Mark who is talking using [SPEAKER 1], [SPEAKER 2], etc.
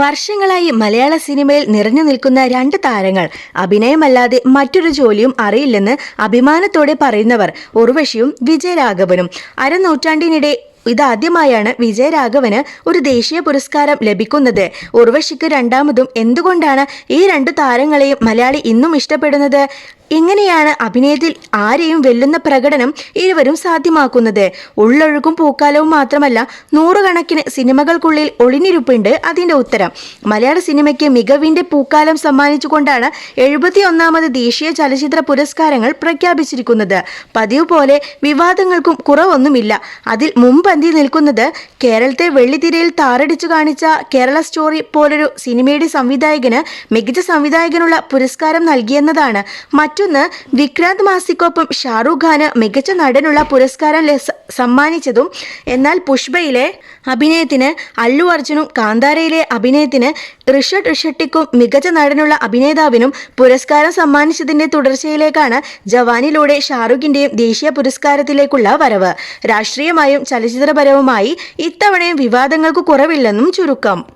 [SPEAKER 1] വർഷങ്ങളായി മലയാള സിനിമയിൽ നിറഞ്ഞു നിൽക്കുന്ന രണ്ട് താരങ്ങൾ. അഭിനയമല്ലാതെ മറ്റൊരു ജോലിയും അറിയില്ലെന്ന് അഭിമാനത്തോടെ പറയുന്നവർ ഉർവശിയും വിജയരാഘവനും. അരനൂറ്റാണ്ടിനിടെ ഇതാദ്യമായാണ് വിജയരാഘവന് ഒരു ദേശീയ പുരസ്കാരം ലഭിക്കുന്നത്. ഉർവശിക്ക് രണ്ടാമതും എന്തുകൊണ്ടാണ് ഈ രണ്ട് താരങ്ങളെയും മലയാളി ഇന്നും ഇഷ്ടപ്പെടുന്നത്? ഇങ്ങനെയാണ് അഭിനയത്തിൽ ആരെയും വെല്ലുന്ന പ്രകടനം ഇരുവരും സാധ്യമാക്കുന്നത്. ഉള്ളൊഴുക്കും പൂക്കാലവും മാത്രമല്ല നൂറുകണക്കിന് സിനിമകൾക്കുള്ളിൽ ഒളിഞ്ഞിരിപ്പുണ്ട് അതിന്റെ ഉത്തരം. മലയാള സിനിമയ്ക്ക് മികവിന്റെ പൂക്കാലം സമ്മാനിച്ചുകൊണ്ടാണ് എഴുപത്തി ഒന്നാമത് ദേശീയ ചലച്ചിത്ര പുരസ്കാരങ്ങൾ പ്രഖ്യാപിച്ചിരിക്കുന്നത്. പതിവ് പോലെ വിവാദങ്ങൾക്കും കുറവൊന്നുമില്ല. അതിൽ മുമ്പന്തി നിൽക്കുന്നത് കേരളത്തെ വെള്ളിത്തിരയിൽ താറടിച്ചു കാണിച്ച കേരള സ്റ്റോറി പോലൊരു സിനിമയുടെ സംവിധായകന് മികച്ച സംവിധായകനുള്ള പുരസ്കാരം നൽകിയെന്നതാണ് മറ്റൊന്ന് വിക്രാന്ത് മാസിക്കൊപ്പം ഷാറൂഖ് ഖാന് മികച്ച നടനുള്ള പുരസ്കാരം സമ്മാനിച്ചതും. എന്നാൽ പുഷ്പയിലെ അഭിനയത്തിന് അല്ലു അർജുനും കാന്താരയിലെ അഭിനയത്തിന് ഋഷഡ് ഋഷട്ടിക്കും മികച്ച നടനുള്ള അഭിനേതാവിനും പുരസ്കാരം സമ്മാനിച്ചതിന്റെ തുടർച്ചയിലേക്കാണ് ജവാനിലൂടെ ഷാറൂഖിന്റെയും ദേശീയ പുരസ്കാരത്തിലേക്കുള്ള വരവ്. രാഷ്ട്രീയമായും ചലച്ചിത്രപരവുമായി ഇത്തവണയും വിവാദങ്ങൾക്ക് കുറവില്ലെന്നും ചുരുക്കം.